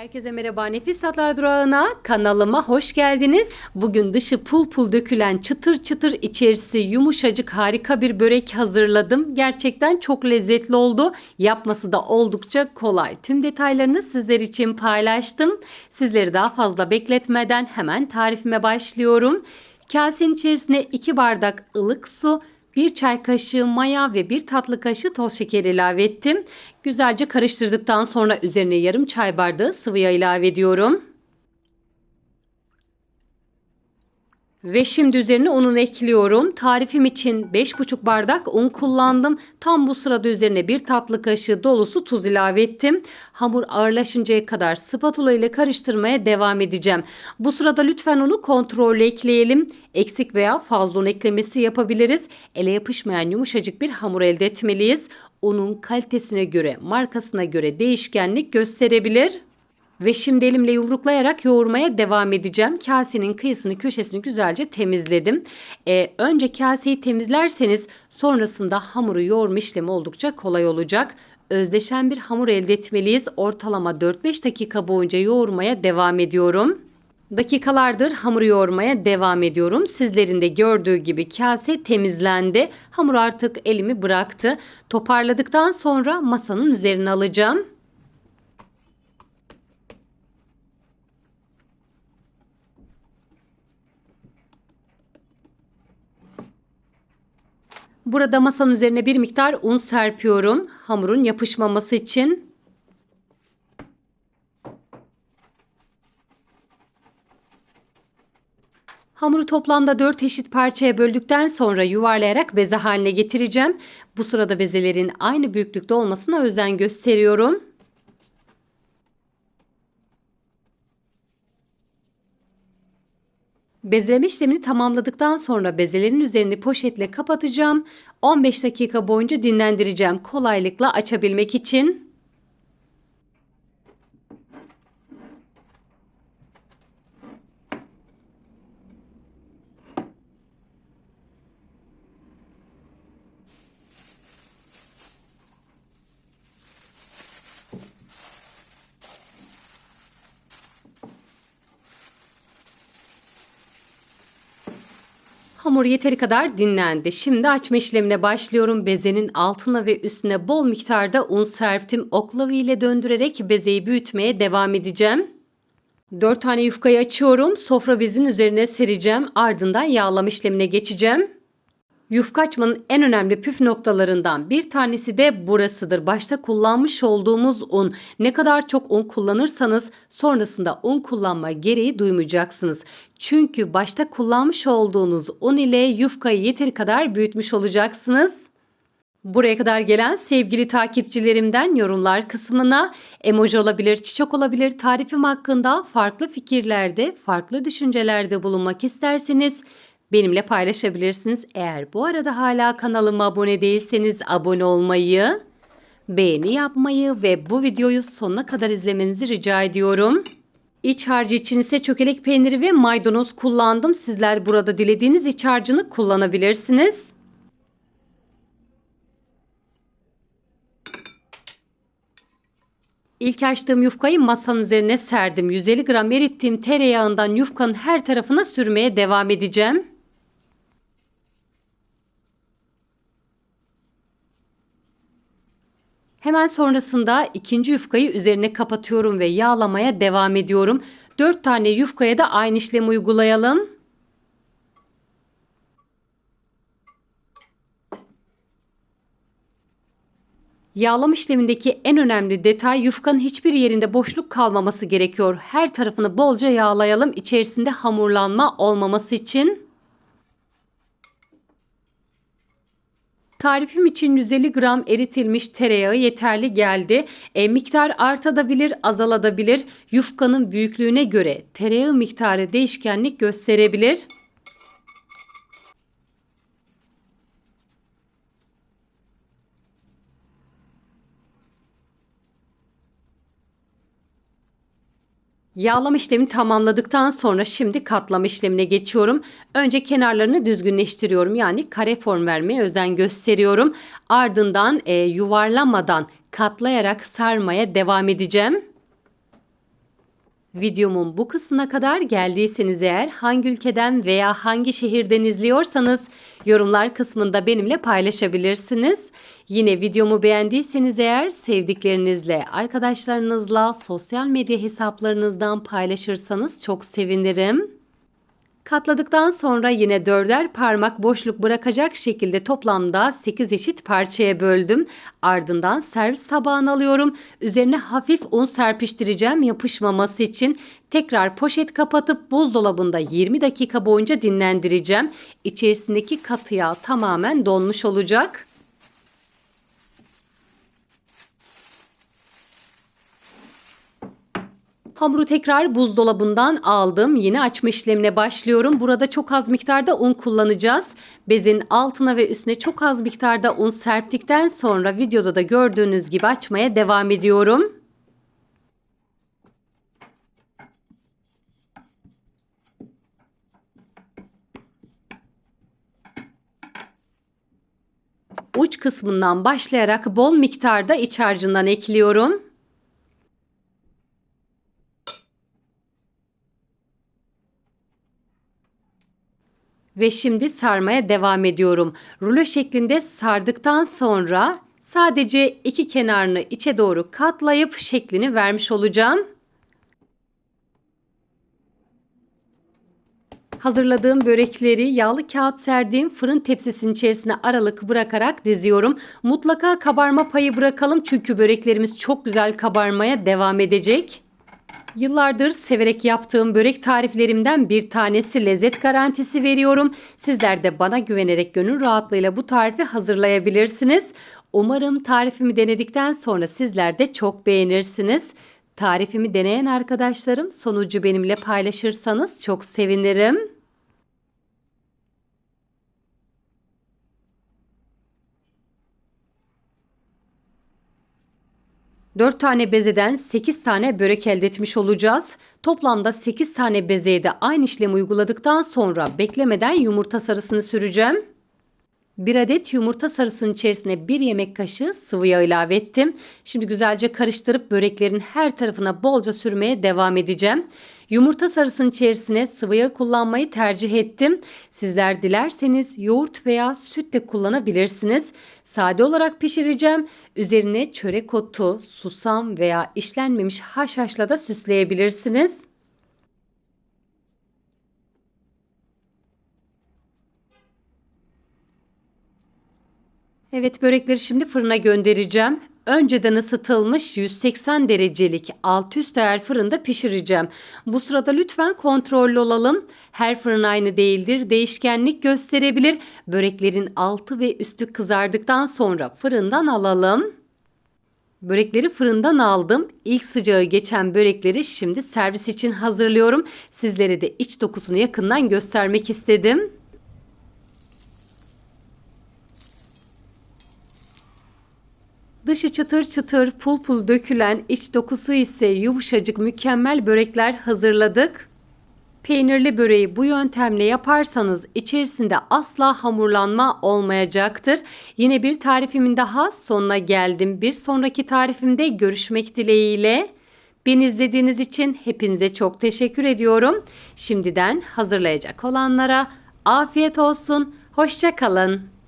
Herkese merhaba Nefis Tatlar Durağı'na kanalıma hoş geldiniz. Bugün dışı pul pul dökülen çıtır çıtır içerisi yumuşacık harika bir börek hazırladım. Gerçekten çok lezzetli oldu. Yapması da oldukça kolay. Tüm detaylarını sizler için paylaştım. Sizleri daha fazla bekletmeden hemen tarifime başlıyorum. Kasenin içerisine 2 bardak ılık su, 1 çay kaşığı maya ve 1 tatlı kaşığı toz şeker ilave ettim. Güzelce karıştırdıktan sonra üzerine yarım çay bardağı sıvı yağ ilave ediyorum. Ve şimdi üzerine ununu ekliyorum. Tarifim için 5,5 bardak un kullandım. Tam bu sırada üzerine bir tatlı kaşığı dolusu tuz ilave ettim. Hamur ağırlaşıncaya kadar spatula ile karıştırmaya devam edeceğim. Bu sırada lütfen unu kontrollü ekleyelim. Eksik veya fazla un eklemesi yapabiliriz. Ele yapışmayan yumuşacık bir hamur elde etmeliyiz. Unun kalitesine göre, markasına göre değişkenlik gösterebilir. Ve şimdi elimle yumruklayarak yoğurmaya devam edeceğim. Kasenin kıyısını köşesini güzelce temizledim. Ee, önce kaseyi temizlerseniz sonrasında hamuru yoğurma işlemi oldukça kolay olacak. Özdeşen bir hamur elde etmeliyiz. Ortalama 4-5 dakika boyunca yoğurmaya devam ediyorum. Dakikalardır hamuru yoğurmaya devam ediyorum. Sizlerin de gördüğü gibi kase temizlendi. Hamur artık elimi bıraktı. Toparladıktan sonra masanın üzerine alacağım. Burada masanın üzerine bir miktar un serpiyorum. Hamurun yapışmaması için. Hamuru toplamda 4 eşit parçaya böldükten sonra yuvarlayarak beze haline getireceğim. Bu sırada bezelerin aynı büyüklükte olmasına özen gösteriyorum. Bezleme işlemini tamamladıktan sonra bezelerin üzerini poşetle kapatacağım. 15 dakika boyunca dinlendireceğim kolaylıkla açabilmek için. Hamur yeteri kadar dinlendi. Şimdi açma işlemine başlıyorum. Bezenin altına ve üstüne bol miktarda un serptim. Oklava ile döndürerek bezeyi büyütmeye devam edeceğim. 4 tane yufkayı açıyorum. Sofra bezinin üzerine sereceğim. Ardından yağlama işlemine geçeceğim. Yufka açmanın en önemli püf noktalarından bir tanesi de burasıdır. Başta kullanmış olduğumuz un. Ne kadar çok un kullanırsanız sonrasında un kullanma gereği duymayacaksınız. Çünkü başta kullanmış olduğunuz un ile yufkayı yeteri kadar büyütmüş olacaksınız. Buraya kadar gelen sevgili takipçilerimden yorumlar kısmına emoji olabilir, çiçek olabilir, tarifim hakkında farklı fikirlerde, farklı düşüncelerde bulunmak isterseniz benimle paylaşabilirsiniz. Eğer bu arada hala kanalıma abone değilseniz abone olmayı, beğeni yapmayı ve bu videoyu sonuna kadar izlemenizi rica ediyorum. İç harcı için ise çökelek peyniri ve maydanoz kullandım. Sizler burada dilediğiniz iç harcını kullanabilirsiniz. İlk açtığım yufkayı masanın üzerine serdim. 150 gram erittiğim tereyağından yufkanın her tarafına sürmeye devam edeceğim. Hemen sonrasında ikinci yufkayı üzerine kapatıyorum ve yağlamaya devam ediyorum. 4 tane yufkaya da aynı işlemi uygulayalım. Yağlama işlemindeki en önemli detay yufkanın hiçbir yerinde boşluk kalmaması gerekiyor. Her tarafını bolca yağlayalım içerisinde hamurlanma olmaması için. Tarifim için 150 gram eritilmiş tereyağı yeterli geldi. E, miktar artabilir, azalabilir. Yufkanın büyüklüğüne göre tereyağı miktarı değişkenlik gösterebilir. Yağlama işlemi tamamladıktan sonra şimdi katlama işlemine geçiyorum. Önce kenarlarını düzgünleştiriyorum. Yani kare form vermeye özen gösteriyorum. Ardından e, yuvarlamadan katlayarak sarmaya devam edeceğim. Videomun bu kısmına kadar geldiyseniz eğer hangi ülkeden veya hangi şehirden izliyorsanız yorumlar kısmında benimle paylaşabilirsiniz. Yine videomu beğendiyseniz eğer sevdiklerinizle, arkadaşlarınızla, sosyal medya hesaplarınızdan paylaşırsanız çok sevinirim. Katladıktan sonra yine dörder parmak boşluk bırakacak şekilde toplamda 8 eşit parçaya böldüm. Ardından servis tabağına alıyorum. Üzerine hafif un serpiştireceğim yapışmaması için. Tekrar poşet kapatıp buzdolabında 20 dakika boyunca dinlendireceğim. İçerisindeki katı yağ tamamen donmuş olacak. Hamuru tekrar buzdolabından aldım. Yine açma işlemine başlıyorum. Burada çok az miktarda un kullanacağız. Bezin altına ve üstüne çok az miktarda un serptikten sonra videoda da gördüğünüz gibi açmaya devam ediyorum. Uç kısmından başlayarak bol miktarda iç harcından ekliyorum. Ve şimdi sarmaya devam ediyorum. Rulo şeklinde sardıktan sonra sadece iki kenarını içe doğru katlayıp şeklini vermiş olacağım. Hazırladığım börekleri yağlı kağıt serdiğim fırın tepsisinin içerisine aralık bırakarak diziyorum. Mutlaka kabarma payı bırakalım çünkü böreklerimiz çok güzel kabarmaya devam edecek. Yıllardır severek yaptığım börek tariflerimden bir tanesi lezzet garantisi veriyorum. Sizler de bana güvenerek gönül rahatlığıyla bu tarifi hazırlayabilirsiniz. Umarım tarifimi denedikten sonra sizler de çok beğenirsiniz. Tarifimi deneyen arkadaşlarım sonucu benimle paylaşırsanız çok sevinirim. 4 tane bezeden 8 tane börek elde etmiş olacağız. Toplamda 8 tane bezeye de aynı işlemi uyguladıktan sonra beklemeden yumurta sarısını süreceğim. 1 adet yumurta sarısının içerisine 1 yemek kaşığı sıvı yağ ilave ettim. Şimdi güzelce karıştırıp böreklerin her tarafına bolca sürmeye devam edeceğim. Yumurta sarısının içerisine sıvı yağ kullanmayı tercih ettim. Sizler dilerseniz yoğurt veya süt de kullanabilirsiniz. Sade olarak pişireceğim. Üzerine çörek otu, susam veya işlenmemiş haşhaşla da süsleyebilirsiniz. Evet börekleri şimdi fırına göndereceğim. Önceden ısıtılmış 180 derecelik alt üst ayar fırında pişireceğim. Bu sırada lütfen kontrollü olalım. Her fırın aynı değildir. Değişkenlik gösterebilir. Böreklerin altı ve üstü kızardıktan sonra fırından alalım. Börekleri fırından aldım. İlk sıcağı geçen börekleri şimdi servis için hazırlıyorum. Sizlere de iç dokusunu yakından göstermek istedim. Dışı çıtır çıtır pul pul dökülen iç dokusu ise yumuşacık mükemmel börekler hazırladık. Peynirli böreği bu yöntemle yaparsanız içerisinde asla hamurlanma olmayacaktır. Yine bir tarifimin daha sonuna geldim. Bir sonraki tarifimde görüşmek dileğiyle. Beni izlediğiniz için hepinize çok teşekkür ediyorum. Şimdiden hazırlayacak olanlara afiyet olsun. Hoşçakalın.